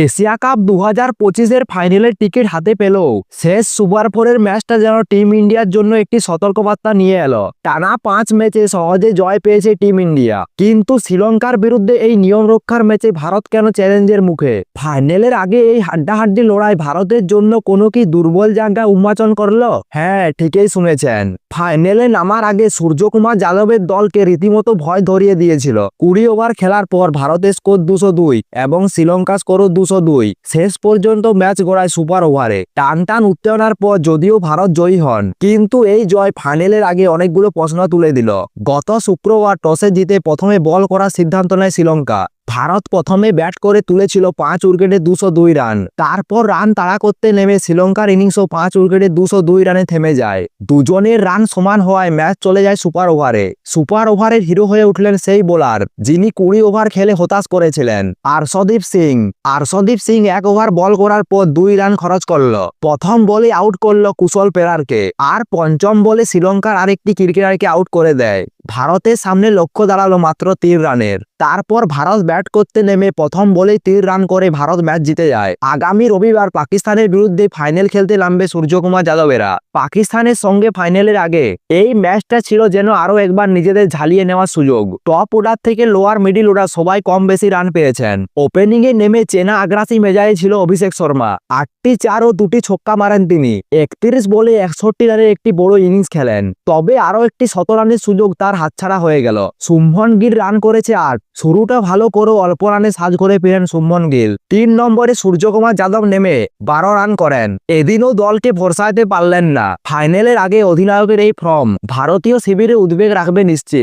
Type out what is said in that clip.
Asia cup দু হাজার পঁচিশের ফাইনালের টিকিট হাতে পেল শেষ সুপার ফোরের ম্যাচটা যেন টিম ইন্ডিয়ার জন্য একটি সতর্কবার্তা নিয়ে এলো। টানা পাঁচ ম্যাচে সহজে জয় পেয়েছে টিম ইন্ডিয়া। কিন্তু শ্রীলঙ্কার বিরুদ্ধে এই নিয়ম রক্ষার ম্যাচে ভারত কেন চ্যালেঞ্জের মুখে? ফাইনালের আগে এই হাড্ডাহাড্ডি লড়াই ভারতের জন্য কোনো কি দুর্বল জায়গা উন্মোচন করল? হ্যাঁ ঠিকই শুনেছেন। ফাইনালে নামার আগে সূর্যকুমার যাদবের দলকে রীতিমতো ভয় ধরিয়ে দিয়েছিল। কুড়ি ওভার খেলার পর ভারতের স্কোর দুশো দুই এবং শ্রীলঙ্কা স্কোরও দুশো দুই। শেষ পর্যন্ত ম্যাচ গড়ায় সুপার ওভারে। টান টান উত্তেজনার পর যদিও ভারত জয়ী হন, কিন্তু এই জয় ফাইনালের আগে অনেকগুলো প্রশ্ন তুলে দিল। গত শুক্রবার টসে জিতে প্রথমে বল করার সিদ্ধান্ত নেয় শ্রীলঙ্কা। ভারত প্রথমে ব্যাট করে তুলেছিল পাঁচ উইকেটে দুশো দুই রান তারপর রান তাড়া করতে নেমে শ্রীলঙ্কার ইনিংসও পাঁচ উইকেটে দুশো দুই রানে থেমে যায়। দুজনের রান সমান হওয়ায় ম্যাচ চলে যায় সুপার ওভারে সুপার ওভারের হিরো হয়ে উঠলেন সেই বোলার যিনি কুড়ি ওভার খেলে হতাশ করেছিলেন, আরশদীপ সিং। আরশদীপ সিং এক ওভার বল করার পর দুই রান খরচ করল। প্রথম বলে আউট করল কুশল পেরারকে। আর পঞ্চম বলে শ্রীলঙ্কার আরেকটি ক্রিকেটারকে আউট করে দেয়। ভারতের সামনে লক্ষ্য দাঁড়াল মাত্র তিন রানের। তারপর ভারত ব্যাট করতে নেমে প্রথম বলেই তিন রান করে ভারত ম্যাচ জিতে যায়। আগামী রবিবার পাকিস্তানের বিরুদ্ধে ফাইনাল খেলতে নামবে সূর্যকুমার যাদবেরা। পাকিস্তানের সঙ্গে ফাইনালের আগে এই ম্যাচটা ছিল যেন আরও একবার নিজেদের ঝালিয়ে নেওয়ার সুযোগ। টপ অর্ডার থেকে লোয়ার মিডিল অর্ডার সবাই কম বেশি রান পেয়েছেন। ওপেনিং এ নেমে চেনা আগ্রাসী মেজাজে ছিল অভিষেক শর্মা। আটটি চার ও দুটি ছক্কা মারেন তিনি। একত্রিশ বলে একষট্টি রানের একটি বড় ইনিংস খেলেন। তবে আরও একটি শত রানের সুযোগ তার হাতছাড়া হয়ে গেল। শুম্ভন গিল রান করেছে আট শুরুটা ভালো করে অল্প রানে সাজ করে ফিরেন শুম্ভন গিল। তিন নম্বরে সূর্যকুমার যাদব নেমে বারো রান করেন। এদিনও দলকে ভরসাতে পারলেন না। ফাইনালের আগে অধিনায়কের এই ফর্ম। ভারতীয় শিবিরে উদ্বেগ রাখবে নিশ্চিত।